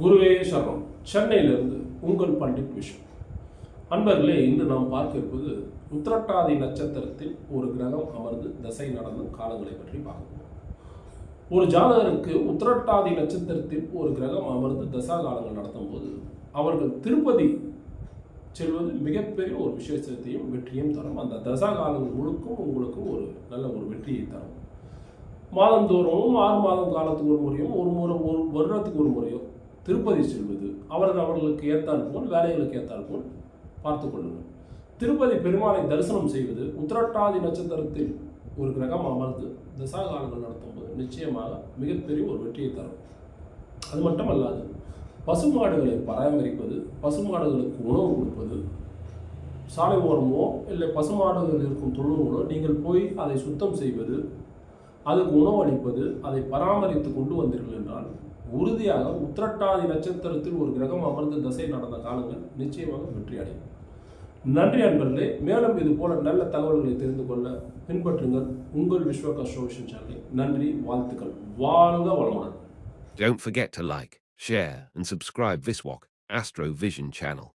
குருவே சரணம். சென்னையிலிருந்து உங்கள் பண்டிட் விஷு அன்பர்களே இன்று நாம் பார்க்க இருப்பது உத்திரட்டாதி நட்சத்திரத்தில் ஒரு கிரகம் அமர்ந்து தசை நடந்தும் காலங்களை பற்றி பார்க்கணும் ஒரு ஜாதகருக்கு உத்திரட்டாதி நட்சத்திரத்தில் ஒரு கிரகம் அமர்ந்து தசா காலங்கள் நடத்தும் போது அவர்கள் திருப்பதி செல்வது மிகப்பெரிய ஒரு விசேஷத்தையும் வெற்றியும் தரும். அந்த தசா காலங்கள் முழுக்கும் உங்களுக்கும் ஒரு நல்ல ஒரு வெற்றியை தரும். மாதந்தோறும் ஆறு மாதம் காலத்துக்கு ஒரு முறையும் ஒரு முறை ஒரு வருடத்துக்கு ஒரு முறையோ திருப்பதி செல்வது. அவர்கள் அவர்களுக்கு ஏற்றால் போல் வேலைகளுக்கு ஏற்றால் போல் பார்த்து கொள்ளுங்கள். திருப்பதி பெருமாளை தரிசனம் செய்வது உத்திரட்டாதி நட்சத்திரத்தில் ஒரு கிரகம் அமர்ந்து திசாகாலங்கள் நடத்தும்போது நிச்சயமாக மிகப்பெரிய ஒரு வெற்றியை தரும். அது மட்டுமல்லாது பசுமாடுகளை பராமரிப்பது பசுமாடுகளுக்கு உணவு கொடுப்பது சாலை ஓரமோ இல்லை பசுமாடுகள் இருக்கும் தொழுவங்களோ நீங்கள் போய் அதை சுத்தம் செய்வது அதுக்கு உணவு அளிப்பது அதை பராமரித்து கொண்டு வந்தீர்கள் என்றால் உறுதியாக உத்திரட்டாதி நட்சத்திரத்தில் ஒரு கிரகம் அமர்ந்து தசை நடந்த காலங்கள் நிச்சயமாக வெற்றி அடையும் நன்றி அன்பர்களே மேலும் இது போல நல்ல தகவல்களை தெரிந்து கொள்ள பின்பற்றுங்கள் உங்கள் விஸ்வ சோஷன் சேனலை. நன்றி வாழ்த்துக்கள். வாழ்க வளமுடன். Don't forget to like, share, and subscribe Viswalk Astro Vision channel.